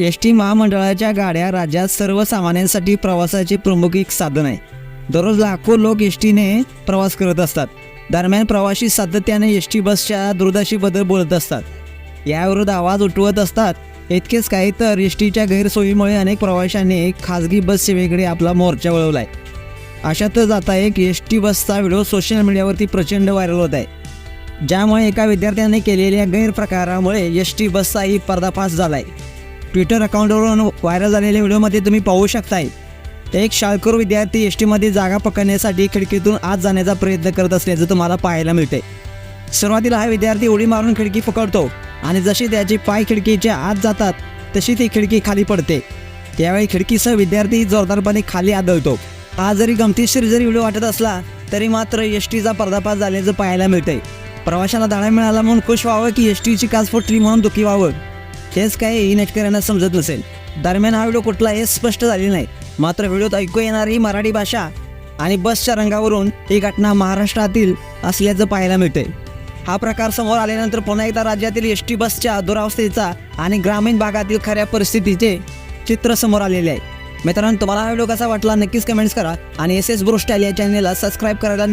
S T महामंडळाच्या गाड्या राज्यात सर्वसामान्यांसाठी प्रवासाचे प्रमुख एक साधन आहे. दररोज लाखो लोक एस टीने प्रवास करत असतात. दरम्यान प्रवासी सातत्याने एस टी बसच्या दुर्दशीबद्दल बोलत असतात. याविरुद्ध आवाज उठवत असतात. इतकेच काही तर एस टीच्या गैरसोयीमुळे अनेक प्रवाशांनी खाजगी बस सेवेकडे आपला मोर्चा वळवला आहे अशातच आता एक एस टी बसचा व्हिडिओ सोशल मीडियावरती प्रचंड व्हायरल होत आहे. ज्यामुळे एका विद्यार्थ्याने केलेल्या गैरप्रकारामुळे एस टी बसचाही पर्दाफाश झाला आहे ट्विटर अकाउंटवरून व्हायरल झालेल्या व्हिडिओमध्ये तुम्ही पाहू शकताय. एक शाळकरू विद्यार्थी एस टीमध्ये जागा पकडण्यासाठी खिडकीतून आत जाण्याचा प्रयत्न करत असल्याचं तुम्हाला पाहायला मिळते सुरुवातीला हा विद्यार्थी उडी मारून खिडकी पकडतो आणि जशी त्याची पाय खिडकीच्या आत जातात तशी ती खिडकी खाली पडते. त्यावेळी खिडकीसह विद्यार्थी जोरदारपणे खाली आदळतो. हा जरी गमतीशीर जरी व्हिडिओ वाटत असला तरी मात्र एस टीचा पर्दाफाश झाल्याचं पाहायला मिळते प्रवाशाला धाडा मिळाला म्हणून खुश व्हावं की एस टीची काच फुटली म्हणून दुखी व्हावं? हेच काही नेटकऱ्यांना समजत नसेल. दरम्यान हा व्हिडिओ कुठला हे स्पष्ट झाले नाही. मात्र व्हिडिओत ऐकू येणारी मराठी भाषा आणि बसच्या रंगावरून ही घटना महाराष्ट्रातील असल्याचं पाहायला मिळते हा प्रकार समोर आल्यानंतर पुन्हा एकदा राज्यातील एस टी बसच्या दुरावस्थेचा आणि ग्रामीण भागातील खऱ्या परिस्थितीचे चित्र समोर आलेले आहे. मित्रांनो तुम्हाला हा व्हिडिओ कसा वाटला नक्कीच कमेंट्स करा आणि एस एस ब्रोस्टाईल या चॅनलला सबस्क्राईब करायला